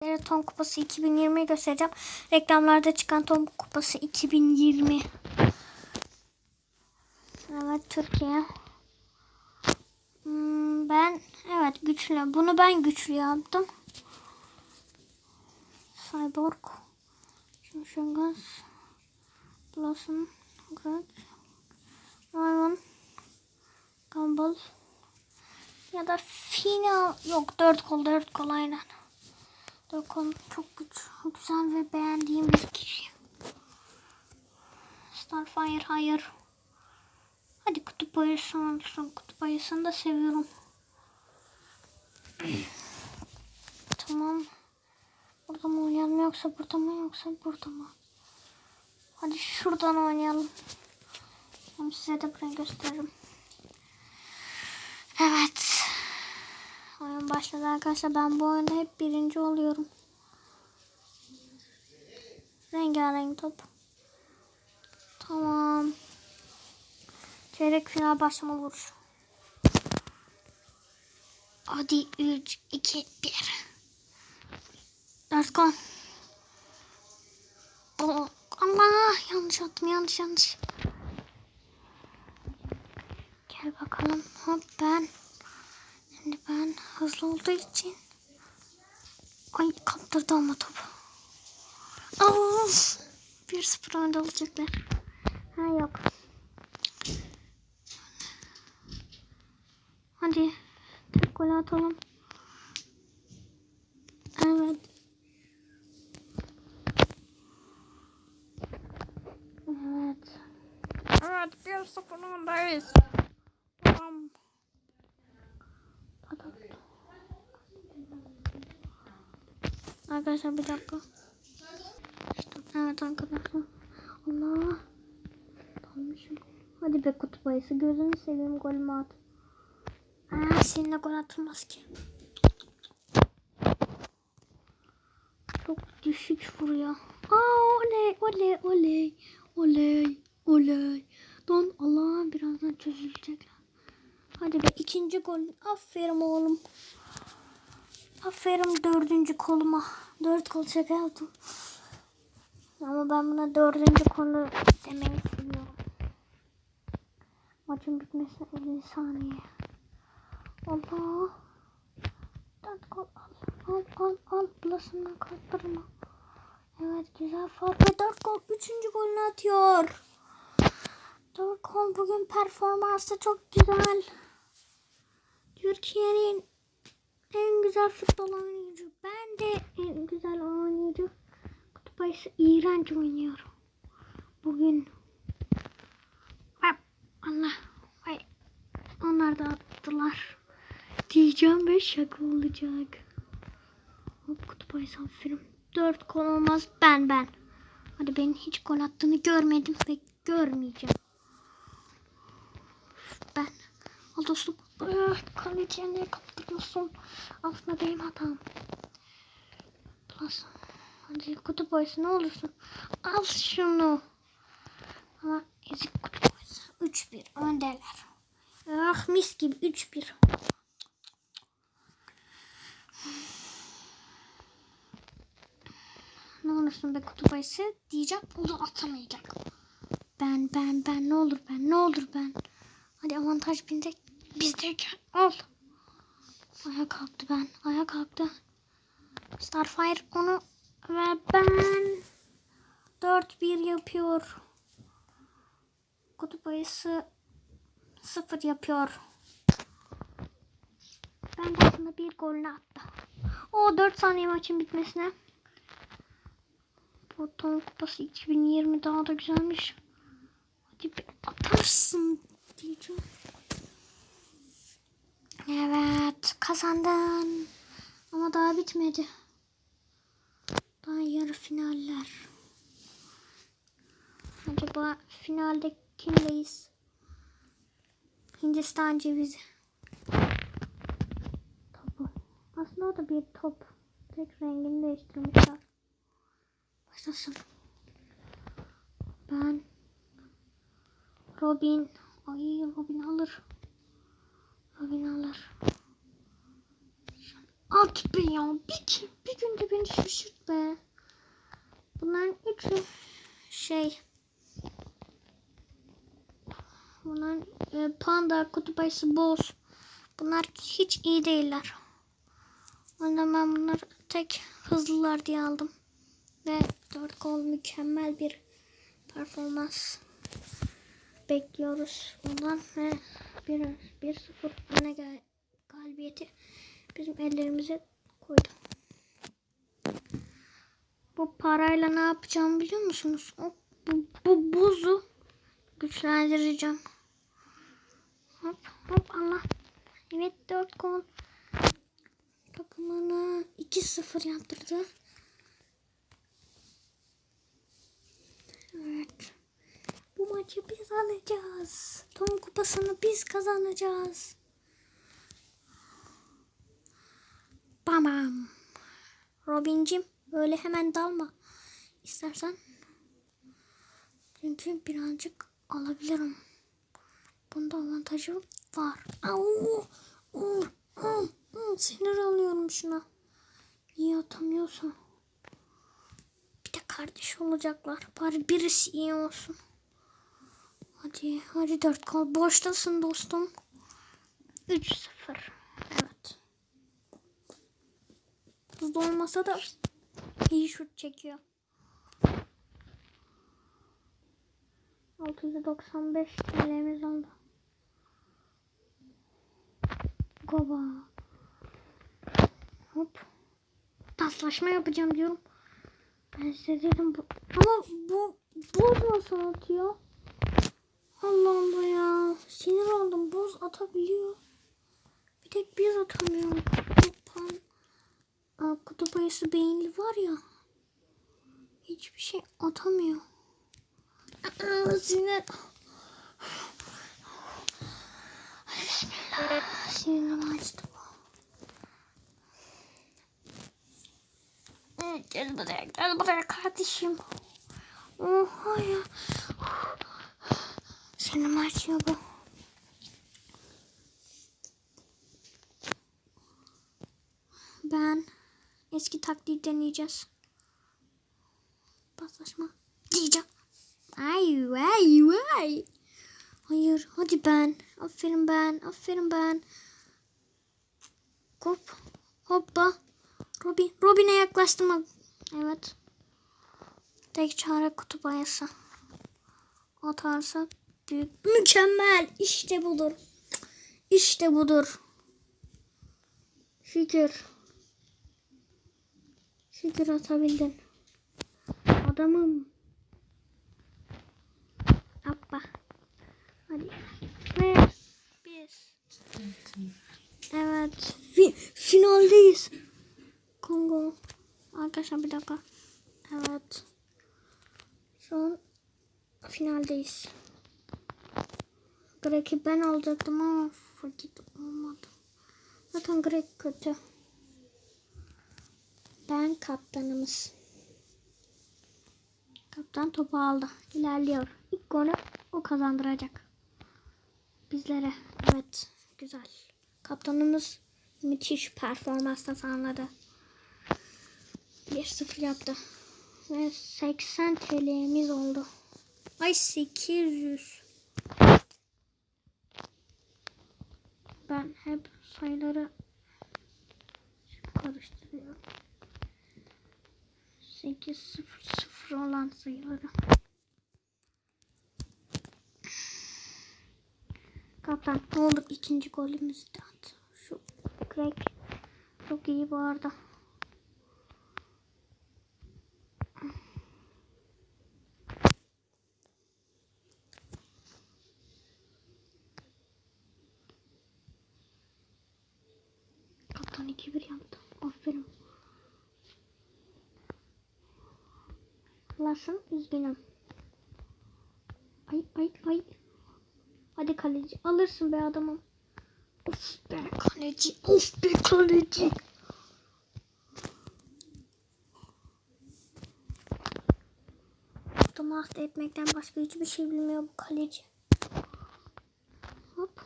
Ton Kupası 2020'yi göstereceğim. Reklamlarda çıkan Ton Kupası 2020. Evet Türkiye. Hmm, ben evet güçlü. Bunu ben güçlü yaptım. Cyborg. Şimşengaz. Blossom. Grant. Raymond. Gumball. Ya da Fina. Yok dört kol dört kol aynen. Kol çok güç, güzel ve beğendiğim bir kişi. Starfire hayır. Hadi kutup ayısı olsun. Kutup ayısını da seviyorum. tamam. Burada mı oynayalım yoksa burada mı yoksa burada mı? Hadi şuradan oynayalım. Hem size de burayı gösteririm. Evet. Başladı arkadaşlar. Ben bu oyunda hep birinci oluyorum. Rengarenk top. Tamam. Çeyrek final başlama vuruşu. Hadi 3, 2, 1. Dört gol. Oh, Allah yanlış attım yanlış yanlış. Gel bakalım. Hop ben. Şimdi ben hızlı olduğu için. Ay kaptırdı ama topu. Of. 1-0 önde olacaklar. Ha yok. Hadi. Tek gol atalım. Evet. Evet. Evet 1-0 öndeyiz. Tamam. Arkadaşlar bir dakika. Evet arkadaşlar. Allah. Dalmışım. Hadi be kutup ayısı gözünü seveyim golümü at. Aa, seninle gol atılmaz ki. Çok düşük vuruyor. Aa oley oley oley oley oley. Don Allah birazdan çözülecekler. Hadi be ikinci gol. Aferin oğlum. Aferin dördüncü koluma. Dört kol şaka. Ama ben buna dördüncü kolu demeyi seviyorum. Maçın bitmesine 50 saniye. Allah. Dört kol al. Al al al. Bulasından kalktırma. Evet güzel fark. Ve dört gol. Üçüncü golünü atıyor. Dört gol bugün performansı çok güzel. Türkiye'nin en güzel futbol oyuncu. Ben de en güzel oyuncu. Kutup ayısı iğrenç oynuyor. Bugün. Allah. Ay. Onlar da attılar. Diyeceğim ve şaka olacak. Hop kutup ayısı aferin. Dört gol olmaz ben ben. Hadi benim hiç gol attığını görmedim ve görmeyeceğim. Ben. Al dostum. Ah, kaleciye niye kaptırıyorsun? Aslında benim hatam. Plus. Hadi kutup ayısı ne olursun. Al şunu. Ama ezik kutup ayısı. 3-1 öndeler. Ah mis gibi 3-1. Ne olursun be kutup ayısı diyeceğim. O da atamayacak. Ben ben ben ne olur ben ne olur ben. Hadi avantaj binde bizdeyken al. Ayağa kalktı ben. Ayağa kalktı. Starfire onu ve ben 4-1 yapıyor. Kutup ayısı 0 yapıyor. Ben de aslında bir golünü attı. O 4 saniye maçın bitmesine. Porton Kupası 2020 daha da güzelmiş. Hadi bir atarsın diyeceğim. Evet kazandın. Ama daha bitmedi. Daha yarı finaller. Acaba finalde kimdeyiz? Hindistan cevizi. Topu. Aslında o da bir top. Tek rengini değiştirmişler. Başlasın. Ben Robin. Ay Robin alır. Robin alır. At be ya. Bir, bir günde beni şaşırt be. Bunların üçü şey. Bunlar e, panda, kutup ayısı, boz. Bunlar hiç iyi değiller. O ben bunları tek hızlılar diye aldım. Ve 4 gol mükemmel bir performans bekliyoruz bundan ve 1-0 öne gel galibiyeti bizim ellerimize koydu. Bu parayla ne yapacağım biliyor musunuz? O, bu, bu buzu güçlendireceğim. Hop hop Allah. Evet 4 gol. Takımını 2-0 yaptırdı. Evet. Bu maçı biz alacağız. Tom kupasını biz kazanacağız. Bam. Robincim böyle hemen dalma. İstersen. Çünkü birazcık alabilirim. Bunda avantajı var. Au. Sinir alıyorum şuna. Niye atamıyorsa. Bir de kardeş olacaklar. Bari birisi iyi olsun. Hadi hadi dört kal. Boştasın dostum. 3-0. Evet. Hızlı olmasa da iyi şut çekiyor. 695 TL'miz oldu. Goba. Hop. Taslaşma yapacağım diyorum. Ben size dedim bu. Ama bu boz nasıl atıyor? Allah Allah ya. Sinir oldum. Boz atabiliyor. Bir tek biz atamıyoruz. Pan, Aa, kutup ayısı beyinli var ya. Hiçbir şey atamıyor. Aa, sinir. Bismillah. Sinirim açtı Gel buraya, gel buraya kardeşim. Oha ya. Sinirim açıyor bu. Ben eski taktiği deneyeceğiz. Paslaşma diyeceğim. Ay vay vay. Hayır hadi ben. Aferin ben. Aferin ben. Hop. Hoppa. Robin. Robin'e yaklaştırma. Evet. Tek çare kutup ayısı. Atarsa büyük. Mükemmel. İşte budur. İşte budur. Şükür. Şükür atabildin. Adamım. Appa. Hadi. Ve biz. Evet. Fi finaldeyiz. Kongo. Arkadaşlar bir dakika. Evet. An finaldeyiz. Greg'i ben alacaktım ama fakir olmadı. Zaten Greg kötü. Ben kaptanımız. Kaptan topu aldı. İlerliyor. İlk golü o kazandıracak. Bizlere. Evet. Güzel. Kaptanımız müthiş performansla sağladı. 1-0 yaptı. Ve 80 TL'miz oldu. Ay 800. Ben hep sayıları karıştırıyorum. 8 0 0 olan sayıları. Kaptan ne olur ikinci golümüzü de at. Şu Greg çok iyi bu arada. Kaptan 2-1 yaptı. Aferin. Lasın üzgünüm. Ay ay ay. Hadi kaleci alırsın be adamım. Of be kaleci. Of be kaleci. Adamı etmekten başka hiçbir şey bilmiyor bu kaleci. Hop.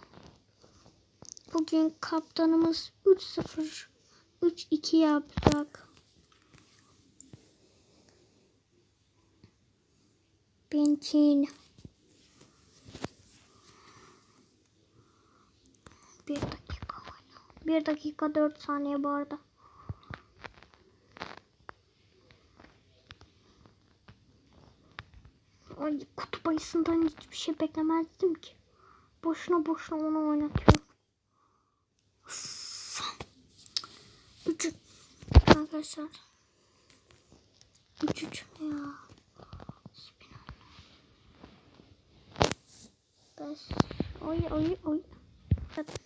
Bugün kaptanımız 3-0 3-2 yapacak. Bentin. Bir dakika. Bir dakika dört saniye bu arada. Ay kutup ayısından hiçbir şey beklemezdim ki. Boşuna boşuna onu oynatıyorum. Üç. Arkadaşlar. Üç üç ya. Beş. Oy oy oy. Evet.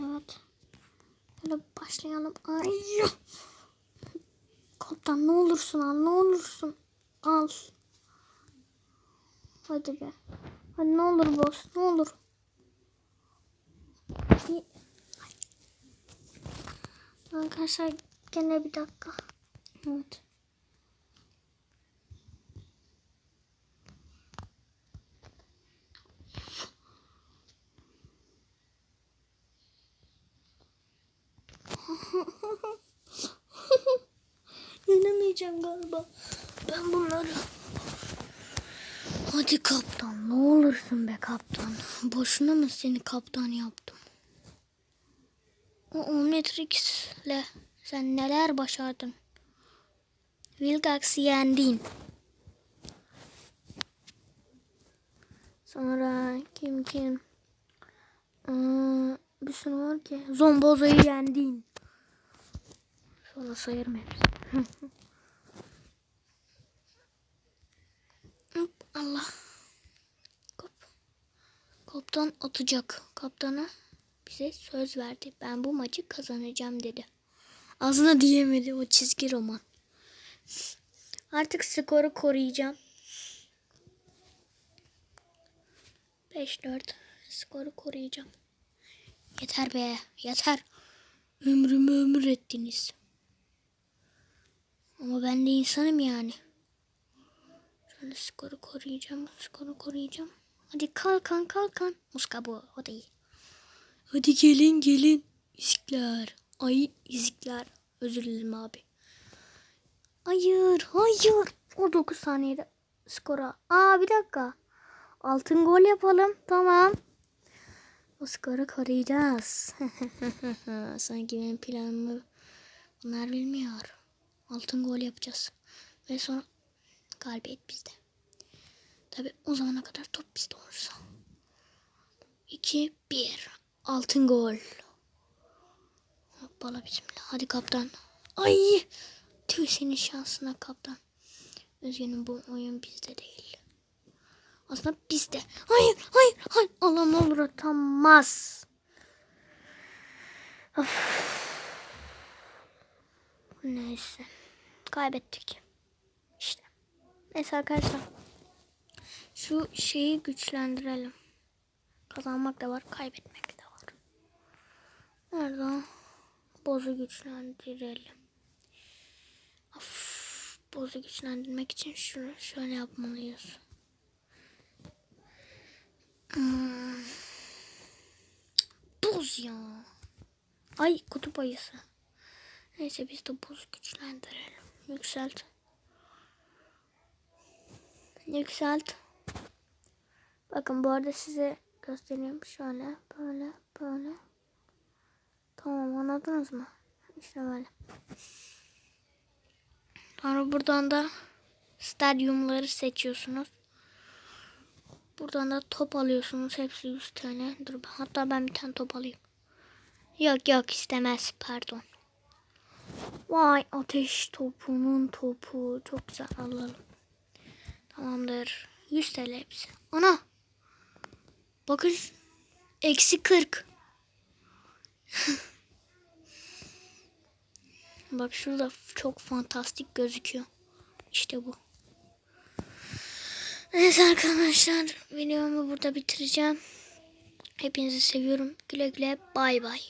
Evet. Hadi başlayalım. Ay. Kaptan ne olursun al ne olursun. Al. Hadi be. Hadi ne olur boss ne olur. Bir- Arkadaşlar gene bir dakika. Evet. Yenemeyeceğim galiba. Ben bunları Hadi kaptan ne olursun be kaptan. Boşuna mı seni kaptan yaptım? O Omnitrix'le sen neler başardın? Vilgax'ı yendin. Sonra kim kim? Aa, bir sürü var ki. Zombozo'yu yendin. Sonra sayarım hepsini. Hop, Allah. Kop. Kaptan atacak. Kaptana bize söz verdi. Ben bu maçı kazanacağım dedi. Ağzına diyemedi o çizgi roman. Artık skoru koruyacağım. 5-4 skoru koruyacağım. Yeter be yeter. Ömrümü ömür ettiniz. Ama ben de insanım yani. Şöyle skoru koruyacağım. Skoru koruyacağım. Hadi kalkan kalkan. Muska bu. O değil. Hadi gelin gelin. İzikler. Ay izikler. Özür dilerim abi. Hayır hayır. O 9 saniyede skora. Aa bir dakika. Altın gol yapalım. Tamam. O skoru koruyacağız. Sanki benim planımı bunlar bilmiyor. Altın gol yapacağız. Ve sonra galibiyet bizde. Tabi o zamana kadar top bizde olursa. 2 1 altın gol. Hoppala bismillah. Hadi kaptan. Ay! Tüh senin şansına kaptan. Üzgünüm bu oyun bizde değil. Aslında bizde. Hayır, hayır, hayır. Allah ne olur atamaz. Of. Neyse. Kaybettik. Neyse arkadaşlar. Şu şeyi güçlendirelim. Kazanmak da var, kaybetmek de var. Nerede? Bozu güçlendirelim. Of, bozu güçlendirmek için şunu şöyle yapmalıyız. Hmm. Boz ya. Ay kutup ayısı. Neyse biz de boz güçlendirelim. Yükselt. Yükselt. Bakın bu arada size göstereyim. Şöyle, böyle, böyle. Tamam anladınız mı? İşte böyle. Sonra buradan da stadyumları seçiyorsunuz. Buradan da top alıyorsunuz. Hepsi 100 tane. Dur hatta ben bir tane top alayım. Yok yok istemez pardon. Vay ateş topunun topu. Çok güzel alalım. Tamamdır. 100 TL hepsi. Ana. Bakın. Eksi 40. Bak şurada çok fantastik gözüküyor. İşte bu. Evet arkadaşlar. Videomu burada bitireceğim. Hepinizi seviyorum. Güle güle. Bay bay.